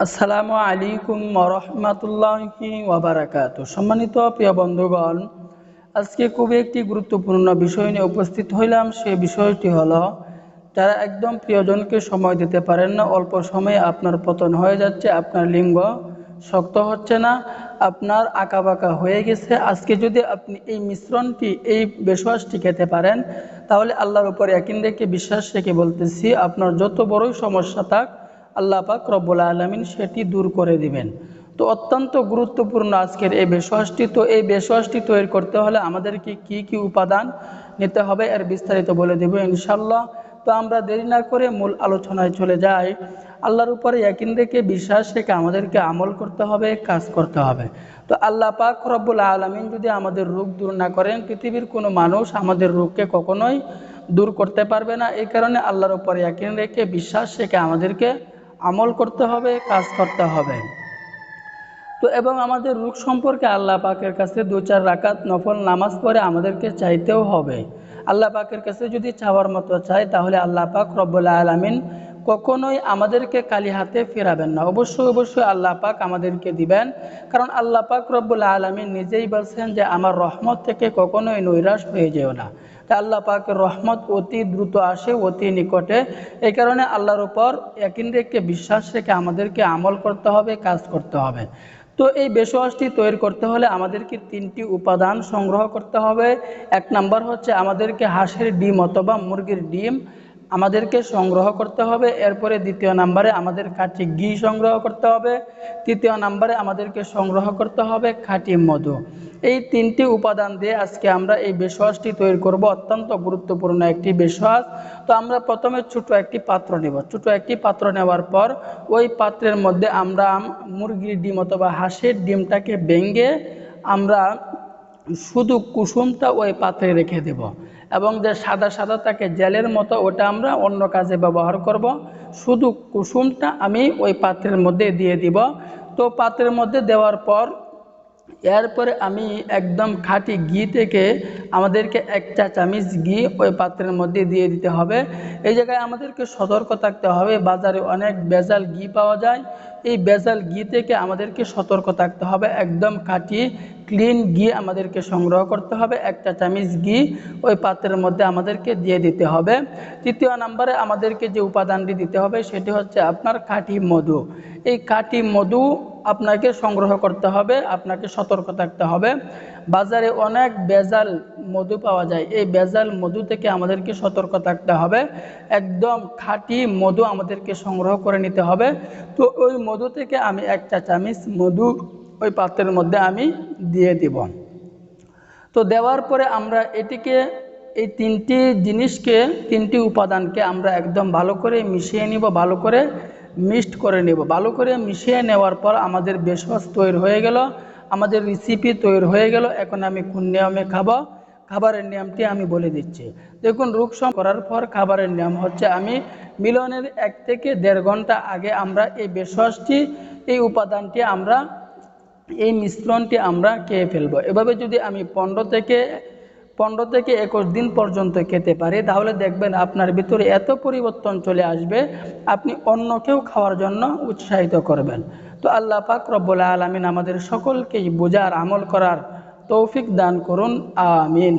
আসসালামু আলাইকুম রহমতুল্লাহি ওয়াবারাকাত। সম্মানিত প্রিয় বন্ধুগণ, আজকে খুবই একটি গুরুত্বপূর্ণ বিষয় নিয়ে উপস্থিত হইলাম। সে বিষয়টি হলো, যারা একদম প্রিয়জনকে সময় দিতে পারেন না, অল্প সময়ে আপনার পতন হয়ে যাচ্ছে, আপনার লিঙ্গ শক্ত হচ্ছে না, আপনার আঁকা বাঁকা হয়ে গেছে। আজকে যদি আপনি এই মিশ্রণটি, এই বেশওয়াসটি খেতে পারেন, তাহলে আল্লাহর উপর একিন রেখে বিশ্বাস রেখে বলতেছি, আপনার যত বড়ই সমস্যা থাক আল্লাহ পাক রব্বুল আলমিন সেটি দূর করে দিবেন। তো অত্যন্ত গুরুত্বপূর্ণ আজকের এই বেশওয়াসটি তো এই বেশওয়াসটি তৈরি করতে হলে আমাদেরকে কি কি উপাদান নিতে হবে এর বিস্তারিত বলে দেব ইনশাল্লাহ তো আমরা দেরি না করে মূল আলোচনায় চলে যাই। আল্লাহর উপরে একিন রেখে বিশ্বাস রেখে আমাদেরকে আমল করতে হবে, কাজ করতে হবে। তো আল্লাহ পাক রব্বুল আলমিন যদি আমাদের রোগ দূর না করেন, পৃথিবীর কোনো মানুষ আমাদের রোগকে কখনোই দূর করতে পারবে না। এই কারণে আল্লাহর উপরে একিন রেখে বিশ্বাস রেখে আমাদেরকে আমল করতে হবে, কাজ করতে হবে। তো এবং আমাদের রোগ সম্পর্কে আল্লাহ পাকের কাছে দু চার রাকাত নফল নামাজ পড়ে আমাদেরকে চাইতেও হবে। আল্লাহ পাকের কাছে যদি চাওয়ার মতো চাই তাহলে আল্লাহ পাক রব্বুল্লা আলমিন কখনোই আমাদেরকে কালি হাতে ফেরাবেন না। অবশ্যই অবশ্যই আল্লাহ পাক আমাদেরকে দিবেন। কারণ আল্লাহ পাক রব্বুল্লা আলমিন নিজেই বলছেন যে, আমার রহমত থেকে কখনোই নৈরাশ হয়ে যেও না। আল্লাহ পাকের রহমত অতি দ্রুত আসে, অতি নিকটে। এই কারণে আল্লাহর উপর একিন রেখে বিশ্বাস রেখে আমাদেরকে আমল করতে হবে, কাজ করতে হবে। তো এই বেশওয়াসটি তৈরি করতে হলে আমাদেরকে তিনটি উপাদান সংগ্রহ করতে হবে। এক নাম্বার হচ্ছে আমাদেরকে হাঁসের ডিম অথবা মুরগির ডিম আমাদেরকে সংগ্রহ করতে হবে। এরপরে দ্বিতীয় নাম্বারে আমাদের কাছে ঘি সংগ্রহ করতে হবে। তৃতীয় নাম্বারে আমাদেরকে সংগ্রহ করতে হবে খাঁটি মধু। এই তিনটি উপাদান দিয়ে আজকে আমরা এই বেশওয়াসটি তৈরি করব। অত্যন্ত গুরুত্বপূর্ণ একটি বেশওয়াস তো আমরা প্রথমে ছোট একটি পাত্র নেব। ছোট একটি পাত্র নেওয়ার পর ওই পাত্রের মধ্যে আমরা মুরগির ডিম অথবা হাঁসের ডিমটাকে ভেঙে আমরা শুধু কুসুমটা ওই পাত্রে রেখে দেব। এবং যে সাদা সাদা থাকে জেলের মতো, ওটা আমরা অন্য কাজে ব্যবহার করব। শুধু কুসুমটা আমি ওই পাত্রের মধ্যে দিয়ে দিব। তো পাত্রের মধ্যে দেওয়ার পর, এরপরে আমি একদম খাঁটি ঘি থেকে আমাদেরকে এক চা চামিচ ঘি ওই পাত্রের মধ্যে দিয়ে দিতে হবে। এই জায়গায় আমাদেরকে সতর্ক থাকতে হবে। বাজারে অনেক বেজাল ঘি পাওয়া যায়। এই বেজাল ঘি থেকে আমাদেরকে সতর্ক থাকতে হবে। একদম খাঁটি ক্লিন ঘি আমাদেরকে সংগ্রহ করতে হবে, একটা চামিচ ঘি ওই পাত্রের মধ্যে আমাদেরকে দিয়ে দিতে হবে। তৃতীয় নম্বরে আমাদেরকে যে উপাদানটি দিতে হবে সেটি হচ্ছে আপনার খাঁটি মধু। এই খাঁটি মধু আপনাকে সংগ্রহ করতে হবে, আপনাকে সতর্ক থাকতে হবে। বাজারে অনেক বেজাল মধু পাওয়া যায়, এই বেজাল মধু থেকে আমাদেরকে সতর্ক থাকতে হবে। একদম খাঁটি মধু আমাদেরকে সংগ্রহ করে নিতে হবে। তো ওই মধু থেকে আমি একটা চামিচ মধু ওই পাত্রের মধ্যে আমি দিয়ে দিব। তো দেওয়ার পরে আমরা এটিকে, এই তিনটি জিনিসকে, তিনটি উপাদানকে আমরা একদম ভালো করে মিশিয়ে নিব, ভালো করে মিক্সড করে নেব। ভালো করে মিশিয়ে নেওয়ার পর আমাদের বেশওয়াস তৈরি হয়ে গেল, আমাদের রেসিপি তৈরি হয়ে গেল। এখন আমি কোন নিয়মে খাব, খাবারের নিয়মটি আমি বলে দিচ্ছি। দেখুন রূপসম করার পর খাবারের নিয়ম হচ্ছে আমি মিলনের এক থেকে দেড় ঘণ্টা আগে আমরা এই বেশওয়াসটি এই উপাদানটি আমরা এই মিশ্রণটি আমরা খেয়ে ফেলব। এভাবে যদি আমি পনেরো থেকে পনেরো থেকে একুশ দিন পর্যন্ত খেতে পারি, তাহলে দেখবেন আপনার ভিতরে এত পরিবর্তন চলে আসবে, আপনি অন্য কেউ খাওয়ার জন্য উৎসাহিত করবেন। তো আল্লাহ পাক রব্বুল আলমিন আমাদের সকলকেই বোঝার, আমল করার তৌফিক দান করুন। আমিন।